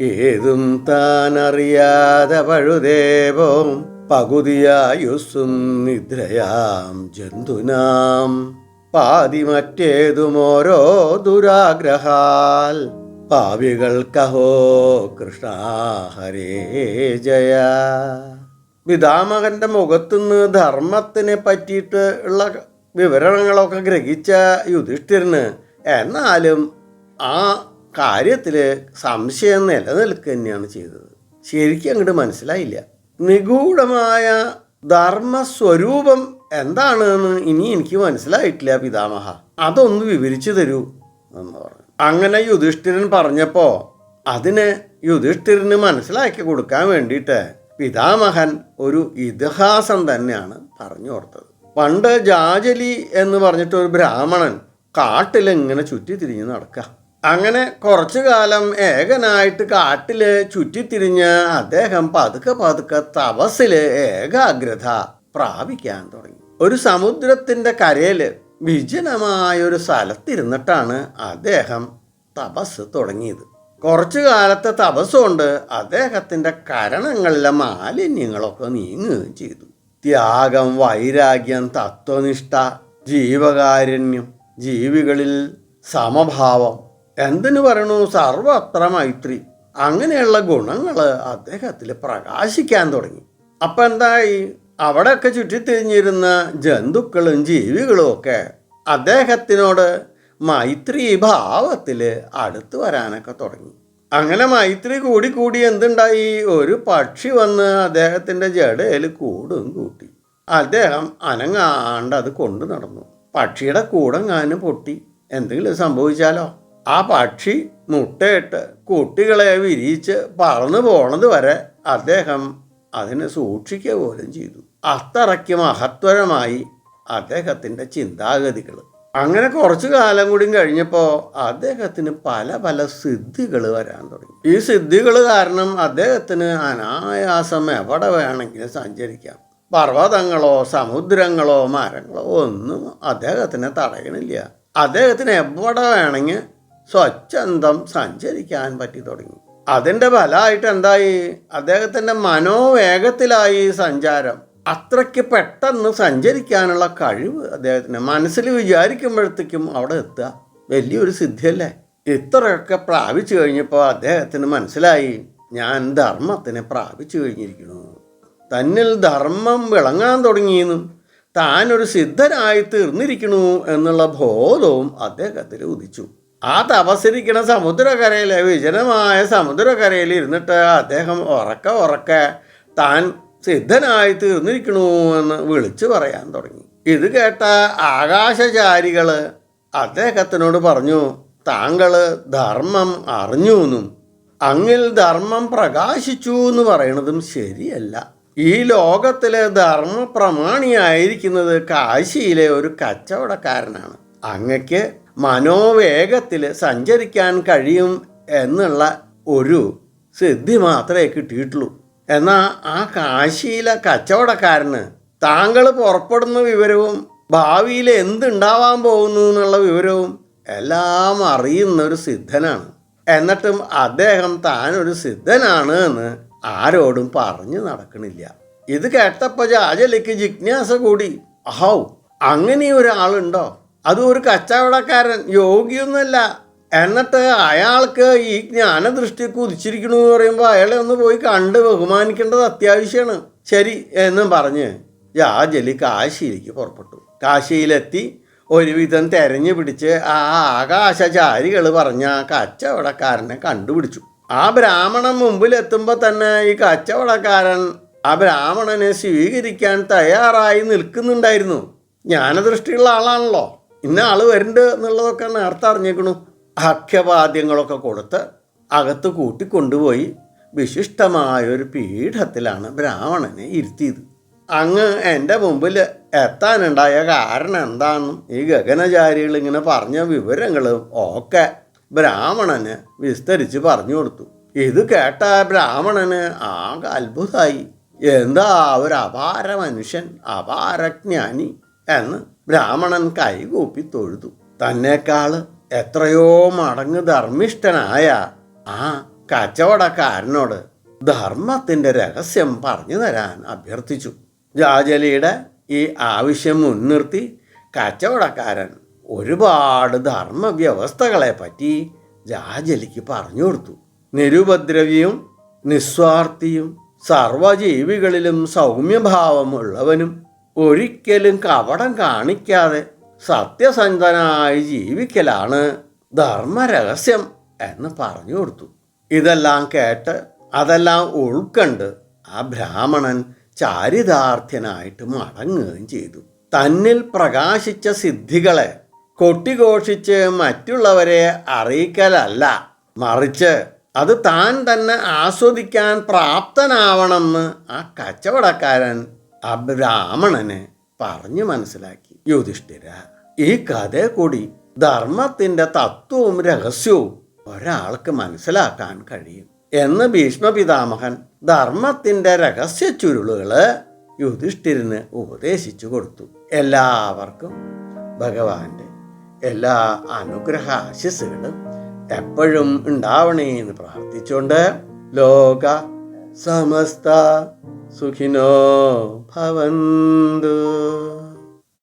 ഏതും താൻ അറിയാതെ പഴുതേവോം പകുതിയായുസ്സും നിദ്രയാം ജന്തുനാം. പാതി മറ്റേതുമോരോ ദുരാഗ്രഹാൽ. പാവികൾക്കഹോ കൃഷ്ണ ഹരേ ജയ. പിതാമകന്റെ മുഖത്തുനിന്ന് ധർമ്മത്തിനെ പറ്റിയിട്ട് ഉള്ള വിവരണങ്ങളൊക്കെ ഗ്രഹിച്ച യുധിഷ്ഠിരന് എന്നാലും ആ കാര്യത്തിൽ സംശയം നിലനിൽക്കുക തന്നെയാണ് ചെയ്തത്. ശരിക്കും അങ്ങോട്ട് മനസ്സിലായില്ല. നിഗൂഢമായ ധർമ്മസ്വരൂപം എന്താണെന്ന് ഇനി എനിക്ക് മനസ്സിലായിട്ടില്ല പിതാമഹ. അതൊന്ന് വിവരിച്ചു തരൂ എന്ന് പറഞ്ഞു. അങ്ങനെ യുധിഷ്ഠിരൻ പറഞ്ഞപ്പോൾ അതിന് യുധിഷ്ഠിരന് മനസ്സിലാക്കി കൊടുക്കാൻ വേണ്ടിയിട്ട് പിതാമഹൻ ഒരു ഇതിഹാസം തന്നെയാണ് പറഞ്ഞു കൊടുത്തത്. പണ്ട് ജാജലി എന്ന് പറഞ്ഞിട്ട് ഒരു ബ്രാഹ്മണൻ കാട്ടിൽ ചുറ്റി തിരിഞ്ഞ് നടക്കുക അങ്ങനെ കുറച്ചു കാലം ഏകനായിട്ട് കാട്ടിൽ ചുറ്റിത്തിരിഞ്ഞ് അദ്ദേഹം പതുക്കെ പതുക്കെ തപസിൽ ഏകാഗ്രത പ്രാപിക്കാൻ തുടങ്ങി. ഒരു സമുദ്രത്തിന്റെ കരയിൽ വിജനമായ ഒരു സ്ഥലത്തിരുന്നിട്ടാണ് അദ്ദേഹം തപസ് തുടങ്ങിയത്. കുറച്ചു കാലത്തെ തപസ്സുകൊണ്ട് അദ്ദേഹത്തിന്റെ കരണങ്ങളിലെ മാലിന്യങ്ങളൊക്കെ നീങ്ങുകയും ചെയ്തു. ത്യാഗം വൈരാഗ്യം തത്വനിഷ്ഠ ജീവകാരുണ്യം ജീവികളിൽ സമഭാവം എന്തിനു പറയണു? സർവത്ര മൈത്രി. അങ്ങനെയുള്ള ഗുണങ്ങൾ അദ്ദേഹത്തിൽ പ്രകാശിക്കാൻ തുടങ്ങി. അപ്പം എന്തായി? അവിടെയൊക്കെ ചുറ്റിത്തിരിഞ്ഞിരുന്ന ജന്തുക്കളും ജീവികളും ഒക്കെ അദ്ദേഹത്തിനോട് മൈത്രി ഭാവത്തിൽ അടുത്ത് വരാനൊക്കെ തുടങ്ങി. അങ്ങനെ മൈത്രി കൂടി കൂടി എന്തുണ്ടായി? ഒരു പക്ഷി വന്ന് അദ്ദേഹത്തിന്റെ ജടയിൽ കൂടും കൂട്ടി. അദ്ദേഹം അനങ്ങാണ്ട് അത് കൊണ്ടു നടന്നു പക്ഷിയുടെ കൂടെങ്ങാനും പൊട്ടി. എന്തെങ്കിലും സംഭവിച്ചാലോ? ആ പക്ഷി മുട്ടയിട്ട് കുട്ടികളെ വിരിയിച്ച് പറന്നു പോണത് വരെ അദ്ദേഹം അതിനെ സൂക്ഷിക്കുക പോലും ചെയ്തു. അത്രയ്ക്ക് മഹത്വരമായി അദ്ദേഹത്തിന്റെ ചിന്താഗതികൾ. അങ്ങനെ കുറച്ചു കാലം കൂടി കഴിഞ്ഞപ്പോൾ അദ്ദേഹത്തിന് പല പല സിദ്ധികൾ വരാൻ തുടങ്ങി. ഈ സിദ്ധികൾ കാരണം അദ്ദേഹത്തിന് അനായാസം എവിടെ വേണമെങ്കിലും സഞ്ചരിക്കാം. പർവതങ്ങളോ സമുദ്രങ്ങളോ മരങ്ങളോ ഒന്നും അദ്ദേഹത്തിനെ തടയണില്ല. അദ്ദേഹത്തിന് എവിടെ വേണമെങ്കിൽ സ്വച്ഛന്തം സഞ്ചരിക്കാൻ പറ്റി തുടങ്ങി. അതിന്റെ ഫലമായിട്ട് എന്തായി? അദ്ദേഹത്തിന്റെ മനോവേഗത്തിലായി സഞ്ചാരം. അത്രയ്ക്ക് പെട്ടെന്ന് സഞ്ചരിക്കാനുള്ള കഴിവ് അദ്ദേഹത്തിന്. മനസ്സിൽ വിചാരിക്കുമ്പോഴത്തേക്കും അവിടെ എത്തുക വലിയൊരു സിദ്ധിയല്ലേ? ഇത്രയൊക്കെ പ്രാപിച്ചു കഴിഞ്ഞപ്പോൾ അദ്ദേഹത്തിന് മനസ്സിലായി ഞാൻ ധർമ്മത്തിനെ പ്രാപിച്ചു കഴിഞ്ഞിരിക്കുന്നു. തന്നിൽ ധർമ്മം വിളങ്ങാൻ തുടങ്ങിയെന്നും താനൊരു സിദ്ധനായി തീർന്നിരിക്കണു എന്നുള്ള ബോധവും അദ്ദേഹത്തിൽ ഉദിച്ചു. ആ തപസ്സിരിക്കണ സമുദ്രകരയിൽ വിജനമായ സമുദ്രകരയിൽ ഇരുന്നിട്ട് അദ്ദേഹം ഉറക്കെ ഉറക്കെ താൻ സിദ്ധനായി തീർന്നിരിക്കണു എന്ന് വിളിച്ചു പറയാൻ തുടങ്ങി. ഇത് കേട്ട ആകാശചാരികൾ അദ്ദേഹത്തിനോട് പറഞ്ഞു താങ്കൾ ധർമ്മം അറിഞ്ഞു എന്നും അങ്ങിൽ ധർമ്മം പ്രകാശിച്ചു എന്ന് പറയണതും ശരിയല്ല. ഈ ലോകത്തിലെ ധർമ്മ പ്രമാണിയായിരിക്കുന്നത് കാശിയിലെ ഒരു കച്ചവടക്കാരനാണ്. അങ്ങക്ക് മനോവേഗത്തിൽ സഞ്ചരിക്കാൻ കഴിയും എന്നുള്ള ഒരു സിദ്ധി മാത്രമേ കിട്ടിയിട്ടുള്ളൂ. എന്നാൽ ആ കാശിയിലെ കച്ചവടക്കാരന് താങ്കൾ പുറപ്പെടുന്ന വിവരവും ഭാവിയിൽ എന്തുണ്ടാവാൻ പോകുന്നു എന്നുള്ള വിവരവും എല്ലാം അറിയുന്ന ഒരു സിദ്ധനാണ്. എന്നിട്ടും അദ്ദേഹം താനൊരു സിദ്ധനാണ് എന്ന് ആരോടും പറഞ്ഞു നടക്കണില്ല. ഇത് കേട്ടപ്പോൾ ജാജലിക്ക് ജിജ്ഞാസ കൂടി ഹൗ അങ്ങനെ ഒരാളുണ്ടോ? അതും ഒരു കച്ചവടക്കാരൻ യോഗിയൊന്നുമല്ല. എന്നിട്ട് അയാൾക്ക് ഈ ജ്ഞാനദൃഷ്ടി കുതിച്ചിരിക്കണു എന്ന് പറയുമ്പോൾ അയാളെ ഒന്ന് പോയി കണ്ട് ബഹുമാനിക്കേണ്ടത് അത്യാവശ്യമാണ് ശരി എന്നും പറഞ്ഞ് ജാജലി കാശിയിലേക്ക് പുറപ്പെട്ടു. കാശിയിലെത്തി ഒരുവിധം തെരഞ്ഞു പിടിച്ച് ആ ആകാശചാരികൾ പറഞ്ഞ കച്ചവടക്കാരനെ കണ്ടുപിടിച്ചു. ആ ബ്രാഹ്മണൻ മുമ്പിലെത്തുമ്പോൾ തന്നെ ഈ കച്ചവടക്കാരൻ ആ ബ്രാഹ്മണനെ സ്വീകരിക്കാൻ തയ്യാറായി നിൽക്കുന്നുണ്ടായിരുന്നു. ജ്ഞാനദൃഷ്ടിയുള്ള ആളാണല്ലോ. ഇന്ന ആൾ വരുന്നുണ്ട് എന്നുള്ളതൊക്കെ നേരത്തെ അറിഞ്ഞേക്കണു. അഖ്യവാദ്യങ്ങളൊക്കെ കൊടുത്ത് അകത്ത് കൂട്ടിക്കൊണ്ടുപോയി വിശിഷ്ടമായ ഒരു പീഠത്തിലാണ് ബ്രാഹ്മണനെ ഇരുത്തിയത്. അങ്ങ് എന്റെ മുമ്പിൽ എത്താനുണ്ടായ കാരണം എന്താണെന്നും ഈ ഗഗനചാരികൾ ഇങ്ങനെ പറഞ്ഞ വിവരങ്ങളും ഒക്കെ ബ്രാഹ്മണന് വിസ്തരിച്ച് പറഞ്ഞു കൊടുത്തു. ഇത് കേട്ട ബ്രാഹ്മണന് ആകെ അത്ഭുതമായി. എന്താ ഒരു അപാര മനുഷ്യൻ അപാരജ്ഞാനി എന്ന് ബ്രാഹ്മണൻ കൈകൂപ്പി തൊഴുതു. തന്നെക്കാൾ എത്രയോ മടങ്ങ് ധർമ്മിഷ്ഠനായ ആ കച്ചവടക്കാരനോട് ധർമ്മത്തിന്റെ രഹസ്യം പറഞ്ഞു തരാൻ അഭ്യർത്ഥിച്ചു. ജാജലിയുടെ ഈ ആവശ്യം മുൻനിർത്തി കച്ചവടക്കാരൻ ഒരുപാട് ധർമ്മവ്യവസ്ഥകളെ പറ്റി ജാജലിക്ക് പറഞ്ഞു കൊടുത്തു. നിരുപദ്രവിയും നിസ്വാർത്ഥിയും സർവജീവികളിലും സൗമ്യഭാവമുള്ളവനും ഒരിക്കലും കപടം കാണിക്കാതെ സത്യസന്ധനായി ജീവിക്കലാണ് ധർമ്മരഹസ്യം എന്ന് പറഞ്ഞു കൊടുത്തു. ഇതെല്ലാം കേട്ട് അതെല്ലാം ഉൾക്കണ്ട് ആ ബ്രാഹ്മണൻ ചാരിതാർത്ഥ്യനായിട്ട് മടങ്ങുകയും ചെയ്തു. തന്നിൽ പ്രകാശിച്ച സിദ്ധികളെ കൊട്ടിഘോഷിച്ച് മറ്റുള്ളവരെ അറിയിക്കലല്ല മറിച്ച് അത് താൻ തന്നെ ആസ്വദിക്കാൻ പ്രാപ്തനാവണമെന്ന് ആ കച്ചവടക്കാരൻ ആ ബ്രാഹ്മണനെ പറഞ്ഞു മനസ്സിലാക്കി. യുധിഷ്ഠിര ഈ കഥ കൂടി ധർമ്മത്തിന്റെ തത്വവും രഹസ്യവും ഒരാൾക്ക് മനസ്സിലാക്കാൻ കഴിയും. എന്ന് ഭീഷ്മ പിതാമഹൻ ധർമ്മത്തിന്റെ രഹസ്യ ചുരുളുകൾ യുധിഷ്ഠിരന് ഉപദേശിച്ചു കൊടുത്തു. എല്ലാവർക്കും ഭഗവാന്റെ എല്ലാ അനുഗ്രഹ ആശിസുകളും എപ്പോഴും ഉണ്ടാവണേ എന്ന് പ്രാർത്ഥിച്ചുകൊണ്ട് ലോക സമസ്ത सुखिनो भवन्तु